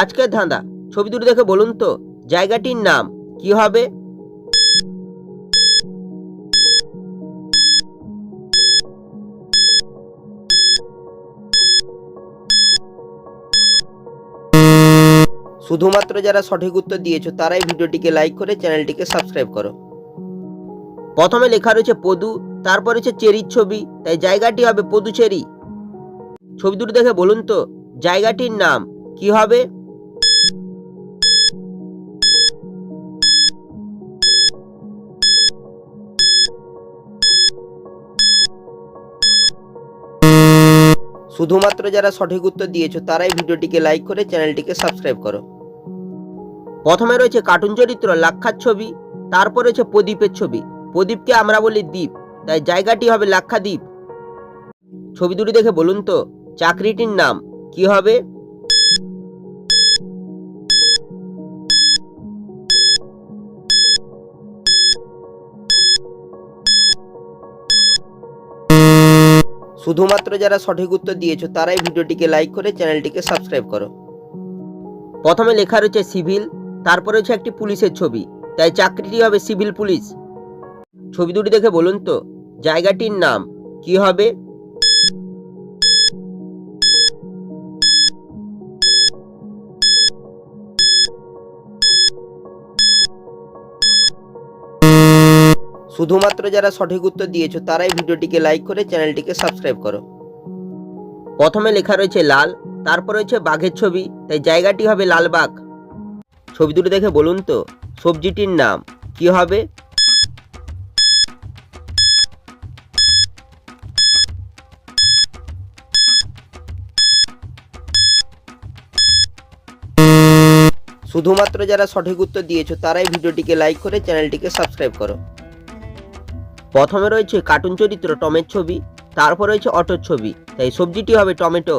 আজকের ধাঁধা ছবি দুটো দেখে বলুন তো, জায়গাটির নাম কি হবে? শুধুমাত্র যারা সঠিক উত্তর দিয়েছ, তারাই ভিডিওটিকে লাইক করে চ্যানেলটিকে সাবস্ক্রাইব করো। প্রথমে লেখা রয়েছে পদু, তারপর হচ্ছে চেরির ছবি, তাই জায়গাটি হবে পদুচেরি। ছবি দুটো দেখে বলুন তো, জায়গাটির নাম কি হবে? শুধুমাত্র যারা সঠিক উত্তর দিয়েছ, তারাই ভিডিওটিকে লাইক করে চ্যানেলটিকে সাবস্ক্রাইব করো। প্রথমে রয়েছে কার্টুন চরিত্র লাক্ষার ছবি, তারপর রয়েছে প্রদীপের ছবি। প্রদীপকে আমরা বলি দ্বীপ, তাই জায়গাটি হবে লাক্ষাদ্বীপ। ছবি দুটি দেখে বলুন তো, চাকরিটির নাম কি হবে? শুধুমাত্র যারা সঠিক উত্তর দিয়েছ, তারাই ভিডিওটিকে লাইক করে চ্যানেলটিকে সাবস্ক্রাইব করো। প্রথমে লেখা রয়েছে সিভিল, তারপরে রয়েছে একটি পুলিশের ছবি, তাই চাকরিটি হবে সিভিল পুলিশ। ছবি দুটি দেখে বলুন তো, জায়গাটির নাম, কি হবে? শুধুমাত্র যারা সঠিক উত্তর দিয়েছ, তারাই ভিডিওটিকে লাইক করে চ্যানেলটিকে সাবস্ক্রাইব করো। প্রথমে লেখা রয়েছে লাল, তারপর রয়েছে বাঘের ছবি, তাই জায়গাটি হবে লালবাগ ছবি দুটো দেখে বলুন তো, সবজিটির নাম কি হবে? শুধুমাত্র যারা সঠিক উত্তর দিয়েছ, তারাই ভিডিওটিকে লাইক করে চ্যানেলটিকে সাবস্ক্রাইব করো। প্রথমে রয়েছে কার্টুন চরিত্র টমের ছবি তারপর রয়েছে অটোর ছবি তাই সবজিটি হবে টমেটো।